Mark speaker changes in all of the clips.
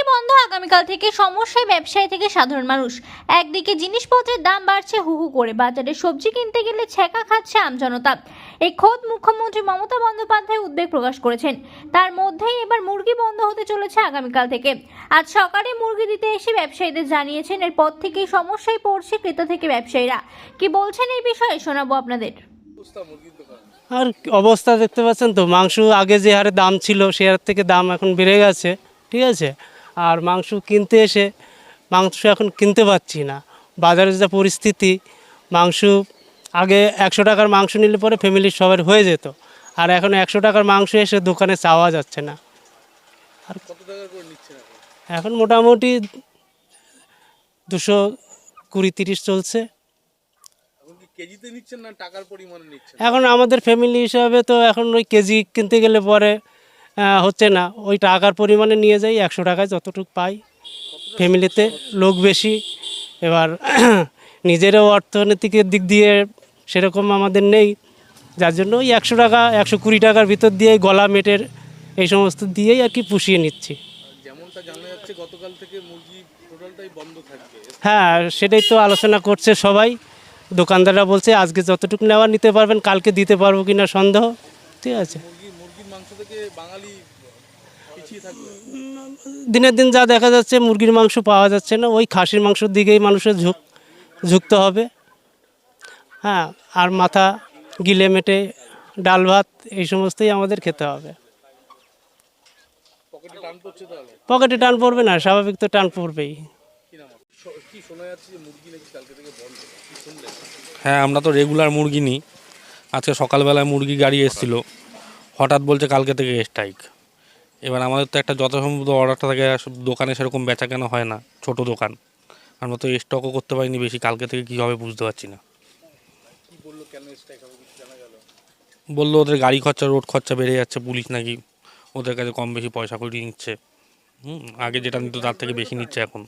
Speaker 1: মুরগি বন্ধ আগামীকাল থেকে সমস্যায় ব্যবসায়ী থেকে সাধারণ মানুষ। একদিকে জিনিসপত্রের দাম বাড়ছে হু হু করে বাজারে সবজি কিনতে গেলে ছ্যাঁকা খাচ্ছে আমজনতা এই খোদ মুখ্যমন্ত্রী মমতা বন্দ্যোপাধ্যায় উদ্বেগ প্রকাশ করেছেন। তার মধ্যেই এবার মুরগি বন্ধ হতে চলেছে আগামীকাল থেকে। আজ সকালে মুরগি দিতে এসে ব্যবসায়ীদের জানিয়েছেন এরপর থেকেই সমস্যায় পড়ছে ক্রেতা থেকে ব্যবসায়ীরা। কি বলছেন এই বিষয়ে শোনাবো আপনাদের।
Speaker 2: আর অবস্থা দেখতে পাচ্ছেন তো মাংস আগে যে হারে দাম ছিল সে হার থেকে দাম এখন বেড়ে গেছে ঠিক আছে? আর মাংস কিনতে এসে মাংস এখন কিনতে পাচ্ছি না। বাজারের যা পরিস্থিতি মাংস আগে একশো টাকার মাংস নিলে পরে ফ্যামিলির সবার হয়ে যেত। আর এখন একশো টাকার মাংস এসে দোকানে চাওয়া যাচ্ছে না। আর এখন? মোটামুটি দুশো কুড়ি তিরিশ চলছে।
Speaker 3: এখন কি কেজিতে নিচ্ছেন না টাকার পরিমাণে নিচ্ছেন?
Speaker 2: এখন আমাদের ফ্যামিলি হিসাবে তো এখন ওই কেজি কিনতে গেলে পরে হচ্ছে না। ওই টাকার পরিমাণে নিয়ে যাই একশো টাকায় যতটুকু পাই। ফ্যামিলিতে লোক বেশি। এবার নিজেরও অর্থনৈতিকের দিক দিয়ে সেরকম আমাদের নেই। যার জন্য ওই একশো টাকা একশো কুড়ি টাকার ভিতর দিয়ে গলা মেটের এই সমস্ত দিয়েই আর কি পুষিয়ে নিচ্ছি।
Speaker 3: যেমনটা জানা যাচ্ছে গতকাল থেকে মুরগি টোটালটাই বন্ধ থাকবে।
Speaker 2: হ্যাঁ সেটাই তো আলোচনা করছে সবাই। দোকানদাররা বলছে আজকে যতটুকু নেওয়া নিতে পারবেন কালকে দিতে পারব কিনা সন্দেহ। ঠিক আছে।
Speaker 3: মাংস থেকে বাঙালি
Speaker 2: দিনের দিন যা দেখা যাচ্ছে মুরগির মাংস পাওয়া যাচ্ছে না। ওই খাসির মাংসের দিকেই মানুষের ঝুঁক ঝুঁকতে হবে। হ্যাঁ আর মাথা গিলে মেটে ডাল ভাত এই সমস্তই আমাদের খেতে হবে।
Speaker 3: পকেটে টান পড়ছে তাহলে?
Speaker 2: পকেটে টান পড়বে না স্বাভাবিক তো টান পড়বেই।
Speaker 3: কি নাম আপনার? শ- কি শোনা যাচ্ছে যে মুরগি নাকি কালকে থেকে বন্ধ? কি শুনলেন?
Speaker 4: হ্যাঁ আমরা তো রেগুলার মুরগি নিই। আজকে সকালবেলায় মুরগি গাড়ি এসেছিল। হঠাৎ বলছে কালকে থেকে স্ট্রাইক এবার আমাদের তো একটা যথাসম্ভব অর্ডারটা থাকে দোকানে সেরকম বেচা কেনা হয় না, ছোট দোকান। আমরা তো স্টকও করতে পারিনি বেশি, কালকে থেকে কী হবে বুঝতে পারছি না।
Speaker 3: বলল
Speaker 4: ওদের গাড়ি খরচা, রোড খরচা বেড়ে যাচ্ছে, পুলিশ নাকি ওদের কাছে কম বেশি পয়সা করে নিচ্ছে। হুম, আগে যেটা নিত তার থেকে বেশি নিচ্ছে এখন।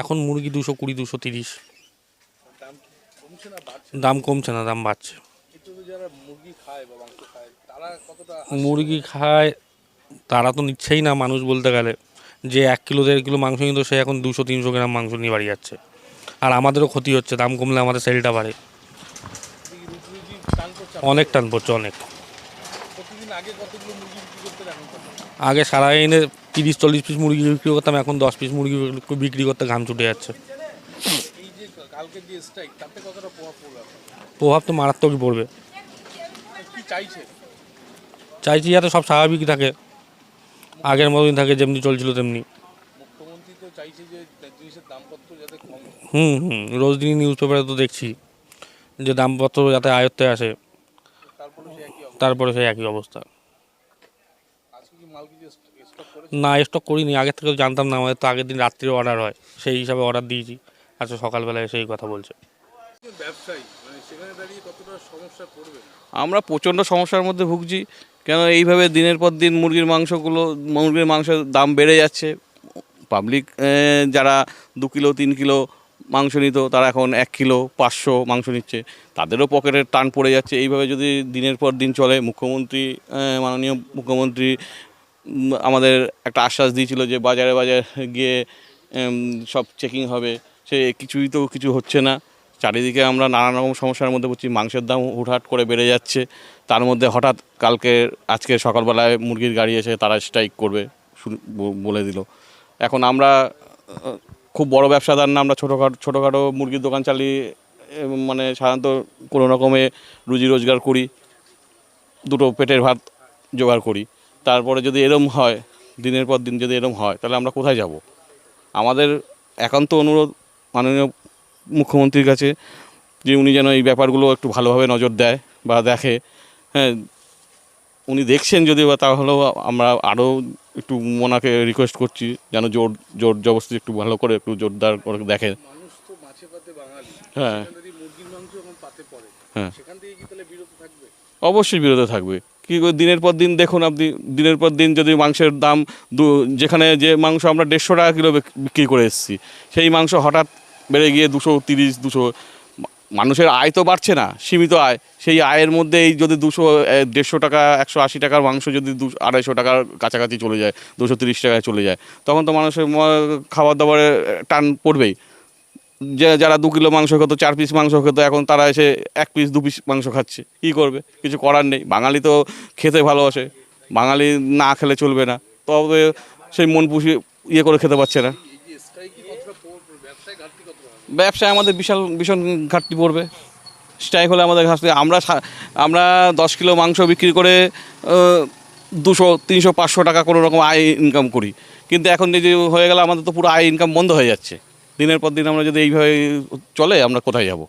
Speaker 3: এখন
Speaker 4: মুরগি দুশো, কুড়ি দুশো, তিরিশ।
Speaker 3: দাম কমছে না
Speaker 4: দাম বাড়ছে।
Speaker 3: মুরগি খায় তারা
Speaker 4: তো নিচ্ছেই না মানুষ বলতে গেলে। যে এক কিলো দেড় কিলো মাংস নিত সে এখন দুশো তিনশো গ্রাম মাংস নিয়ে বাড়ি যাচ্ছে। আর আমাদেরও ক্ষতি হচ্ছে দাম কমলে আমাদের সেলটা বাড়ে। অনেক টান পড়ছে অনেক।
Speaker 3: আগে
Speaker 4: সারা এনে তিরিশ চল্লিশ পিস মুরগি বিক্রি করতাম এখন দশ পিস মুরগি বিক্রি করতে ঘাম ছুটে যাচ্ছে।
Speaker 3: কালকে যে স্ট্রাইক তাতে কতটা প্রভাব পড়বে
Speaker 4: প্রভাব তো মারাত্মকই পড়বে।
Speaker 3: কি চাইছে?
Speaker 4: চাইছি যাতে সব স্বাভাবিক থাকে। আগের মতোই থাকে যেমনি চলছিল তেমনি।
Speaker 3: মুখ্যমন্ত্রী তো চাইছে যে জিনিসের দামপত্র যাতে কম
Speaker 4: হুম হুম রোজ দিনই নিউজ পেপারে তো দেখছি যে দামপত্র যাতে আয়ত্তে আসে।
Speaker 3: তারপরে
Speaker 4: সেই একই অবস্থা। না স্টক করিনি। আগের থেকে জানতাম না আমাদের তো আগের দিন রাত্রে অর্ডার হয়। সেই হিসাবে অর্ডার দিয়েছি। আচ্ছা সকালবেলায় সেই কথা বলছে।
Speaker 3: ব্যবসায়ী মানে
Speaker 5: আমরা প্রচণ্ড সমস্যার মধ্যে ভুগছি কেন এইভাবে দিনের পর দিন মুরগির মাংসগুলো মুরগির মাংসের দাম বেড়ে যাচ্ছে। পাবলিক যারা দু কিলো তিন কিলো মাংস নিত তারা এখন এক কিলো পাঁচশো মাংস নিচ্ছে। তাদেরও পকেটের টান পড়ে যাচ্ছে। এইভাবে যদি দিনের পর দিন চলে মুখ্যমন্ত্রী মাননীয় মুখ্যমন্ত্রী আমাদের একটা আশ্বাস দিয়েছিল যে বাজারে বাজারে গিয়ে সব চেকিং হবে। সে কিছুই তো কিছু হচ্ছে না। চারিদিকে আমরা নানান রকম সমস্যার মধ্যে পড়ছি, মাংসের দাম হুটহাট করে বেড়ে যাচ্ছে। তার মধ্যে হঠাৎ কালকে, আজকে সকালবেলায় মুরগির গাড়ি এসে তারা স্ট্রাইক করবে বলে দিল। এখন আমরা খুব বড় ব্যবসাদার না, আমরা ছোটোখাটো ছোটোখাটো মুরগির দোকান চালিয়ে মানে সাধারণত কোনো রকমে রুজি রোজগার করি, দুটো পেটের ভাত জোগাড় করি। তারপরে যদি এরম হয়, দিনের পর দিন যদি এরম হয়, তাহলে আমরা কোথায় যাব? আমাদের একান্ত অনুরোধ মাননীয় মুখ্যমন্ত্রীর কাছে যে উনি যেন এই ব্যাপারগুলো একটু ভালোভাবে নজর দেয় বা দেখে। হ্যাঁ উনি দেখছেন যদিও বা তাহলেও আমরা আরও একটু ওনাকে রিকোয়েস্ট করছি যেন জোর জোর জবরদস্তি একটু ভালো করে একটু জোরদার করে দেখে। হ্যাঁ। হ্যাঁ। অবশ্যই বিরত থাকবে। কি করে দিনের পর দিন দেখুন আপনি দিনের পর দিন যদি মাংসের দাম দু যেখানে যে মাংস আমরা দেড়শো টাকা কিলো বিক্রি করে এসেছি সেই মাংস হঠাৎ বেড়ে গিয়ে দুশো তিরিশ, দুশো, মানুষের আয় তো বাড়ছে না, সীমিত আয়। সেই আয়ের মধ্যে এই যদি দুশো দেড়শো টাকা, একশো আশি টাকার মাংস যদি দু, আড়াইশো টাকার কাছাকাছি চলে যায়, দুশো তিরিশ টাকায় চলে যায়, তখন তো মানুষের খাবার দাবারে টান পড়বেই। যে, যারা দু কিলো মাংস খেতো, চার পিস মাংস খেতো, এখন তারা এসে এক পিস দু পিস মাংস খাচ্ছে, কী করবে? কিছু করার নেই। বাঙালি তো খেতে ভালোবাসে, বাঙালি না খেলে চলবে না, তবে সেই মন পুষি ইয়ে করে খেতে পারছে না। ব্যবসায় আমাদের বিশাল, ভীষণ ঘাটতি পড়বে। স্ট্রাইক হলে আমাদের ঘাটতি। আমরা আমরা দশ কিলো মাংস বিক্রি করে দুশো, তিনশো, পাঁচশো টাকা কোনো রকম আয় ইনকাম করি। কিন্তু এখন যদি হয়ে গেলে, আমাদের তো পুরো আয় ইনকাম বন্ধ হয়ে যাচ্ছে। দিনের পর দিন আমরা যদি এইভাবে চলে, আমরা কোথায় যাব?